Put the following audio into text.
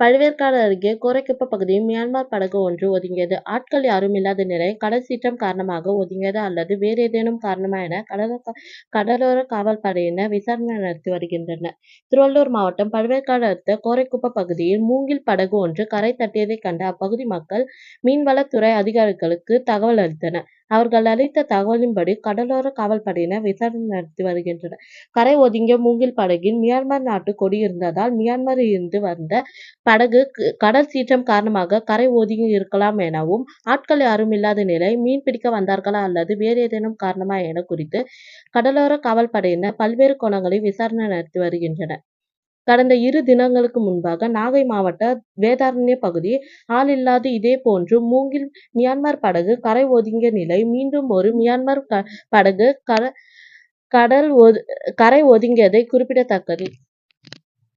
பழுவேற்காடு அருகே கோரைக்குப்பம் பகுதியில் மியான்மர் படகு ஒன்று ஒதுங்கியது. ஆட்கள் யாரும் இல்லாத நிலையில் கடல் சீற்றம் காரணமாக ஒதுங்கியதா அல்லது வேறு ஏதேனும் காரணமா என கடலோர காவல்படையினர் விசாரணை நடத்தி வருகின்றனர். திருவள்ளூர் மாவட்டம் பழுவேற்காடு அடுத்த கோரைக்குப்பம் பகுதியில் மூங்கில் படகு ஒன்று கரை தட்டியதைக் கண்ட அப்பகுதி மக்கள் மீன்வளத்துறை அதிகாரிகளுக்கு தகவல் அளித்தனர். அவர்கள் அளித்த தகவலின்படி கடலோர காவல்படையினர் விசாரணை நடத்தி வருகின்றனர். கரை ஒதுங்கிய மூங்கில் படகில் மியான்மர் நாட்டு கொடி இருந்ததால் மியான்மரில் இருந்து வந்த படகு கடல் சீற்றம் காரணமாக கரை ஒதுங்கி இருக்கலாம் எனவும் ஆட்கள் யாரும் இல்லாத நிலை மீன் பிடிக்க வந்தார்களா அல்லது வேறு ஏதேனும் காரணமா என குறித்து கடலோர காவல்படையினர் பல்வேறு கோணங்களில் விசாரணை நடத்தி வருகின்றனர். கடந்த இரு தினங்களுக்கு முன்பாக நாகை மாவட்ட வேதாரண்ய பகுதி ஆள் இல்லாது இதேபோன்று மூங்கில் மியான்மர் படகு கரை ஒதுங்கிய நிலை மீண்டும் ஒரு மியான்மர் படகு கடல் கரை ஒதுங்கியதை குறிப்பிடத்தக்கது.